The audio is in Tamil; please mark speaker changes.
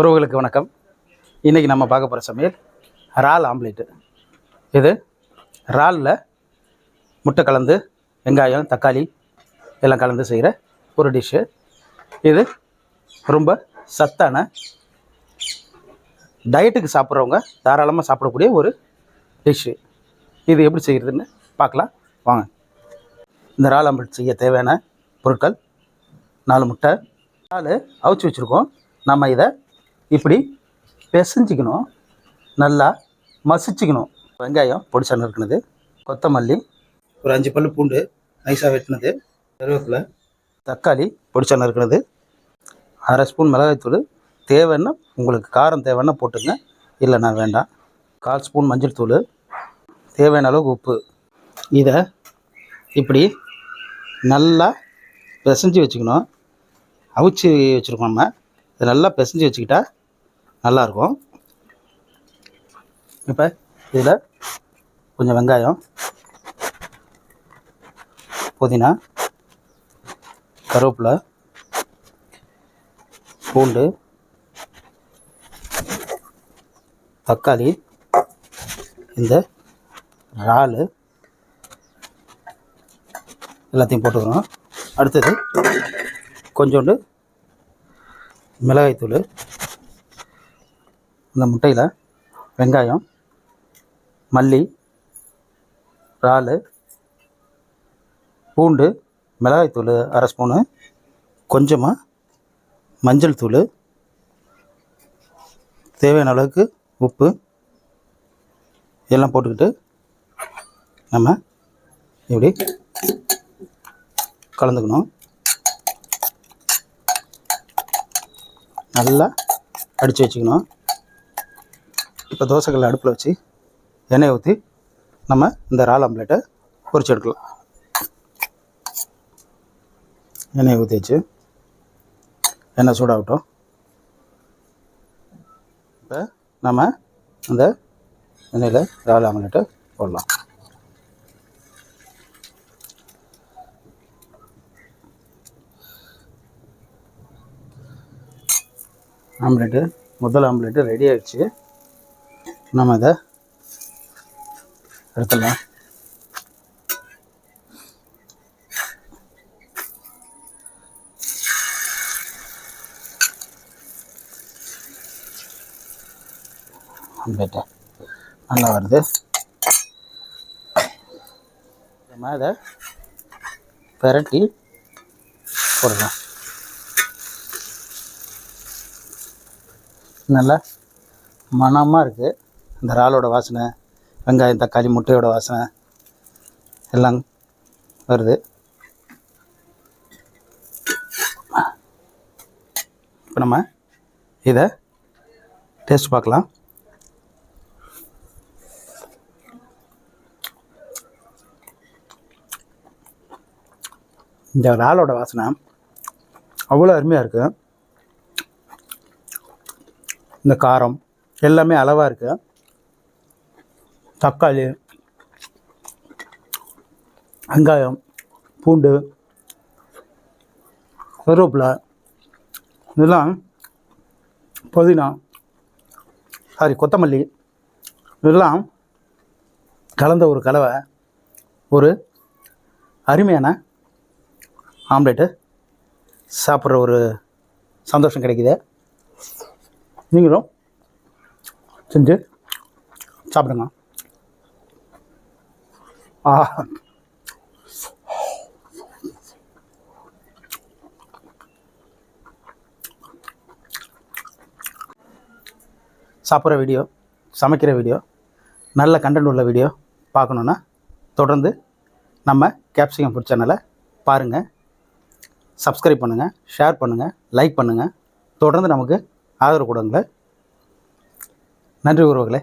Speaker 1: உறவுகளுக்கு வணக்கம். இன்றைக்கி நம்ம பார்க்க போகிற சமையல் இறால் ஆம்லேட்டு. இது இறாலில் முட்டை கலந்து வெங்காயம் தக்காளி எல்லாம் கலந்து செய்கிற ஒரு டிஷ்ஷு இது ரொம்ப சத்தான டயட்டுக்கு சாப்பிட்றவங்க தாராளமாக சாப்பிடக்கூடிய ஒரு டிஷ்ஷு இது எப்படி செய்கிறதுன்னு பார்க்கலாம். வாங்க. இந்த இறால் ஆம்லேட் செய்ய தேவையான பொருட்கள் நாலு முட்டை இறால் அவிச்சு வச்சுருக்கோம். நம்ம இதை இப்படி பிசைஞ்சிக்கணும். நல்லா மசிச்சுக்கணும். வெங்காயம் பொடிசா நறுக்குனது கொத்தமல்லி ஒரு அஞ்சு பல்லு பூண்டு நைஸாக வெட்டினது கருவேப்பிலை தக்காளி பொடிசா நறுக்குனது அரை ஸ்பூன் மிளகாய்த்தூள். தேவைன்னா உங்களுக்கு காரம் தேவைன்னா போட்டுங்க நான் வேண்டாம். கால் ஸ்பூன் மஞ்சள் தூள். தேவையான அளவுக்கு உப்பு. இதை இப்படி நல்லா பிசைஞ்சு வச்சுக்கணும். அவிச்சு வச்சுருக்கோம் நம்ம. இதை நல்லா பிசைஞ்சு வச்சுக்கிட்டா நல்லாயிருக்கும் இப்போ இதில் கொஞ்சம் வெங்காயம் புதினா கருவேப்பிலை பூண்டு தக்காளி இந்த இறால் எல்லாத்தையும் போட்டுக்கிறோம். அடுத்தது கொஞ்சோண்டு மிளகாய்த்தூள் இந்த முட்டையில் வெங்காயம் மல்லி இறால் பூண்டு மிளகாய்த்தூள் அரை ஸ்பூனு கொஞ்சமாக மஞ்சள் தூள் தேவையான அளவுக்கு உப்பு எல்லாம் போட்டுக்கிட்டு நம்ம இப்படி கலந்துக்கணும். நல்லா அடித்து வச்சுக்கணும். இப்போ தோசைகள் அடுப்பில் வச்சு எண்ணெயை ஊற்றி நம்ம இந்த இறால் ஆம்லேட்டை பொறிச்சு எடுக்கலாம். எண்ணெய் ஊற்றி வச்சு எண்ணெய் சூடாகட்டும். இப்போ நம்ம அந்த எண்ணெயில் இறால் ஆம்லேட்டை போடலாம். ஆம்லேட்டு முதல் ஆம்லேட்டு ரெடி ஆகிடுச்சு நம்ம இதை? எடுத்துடலாம்? ஆம்லேட்டு நல்லா வருது. நம்ம இதை? பெரட்டி போடலாம். நல்லா மனமாக இருக்குது இந்த இறாலோட வாசனை வெங்காயம் தக்காளி முட்டையோட வாசனை எல்லாம் வருது. இப்போ நம்ம இதை டேஸ்ட் பார்க்கலாம். இந்த இறாலோட வாசனை அவ்வளோ அருமையாக இருக்குது இந்த காரம் எல்லாமே அளவாக இருக்குது தக்காளி வெங்காயம் பூண்டு கருவேப்பிலை இதெல்லாம் புதினா சாரி கொத்தமல்லி இதெல்லாம் கலந்த ஒரு கலவை ஒரு அருமையான ஆம்லேட்டு சாப்பிட்ற ஒரு சந்தோஷம் கிடைக்குது. நீங்களும் செஞ்சு சாப்பிடுங்க. ஆ. சாப்பிட்ற வீடியோ சமைக்கிற வீடியோ நல்ல கண்டென்ட் உள்ள வீடியோ பார்க்கணுன்னா தொடர்ந்து நம்ம கேப்சிகம் ஃபுட் சேனலை பாருங்கள் சப்ஸ்கிரைப் பண்ணுங்கள் ஷேர் பண்ணுங்கள் லைக் பண்ணுங்கள் தொடர்ந்து நமக்கு ஆதரவு கொடுங்களேன் நன்றி உறவுகளே.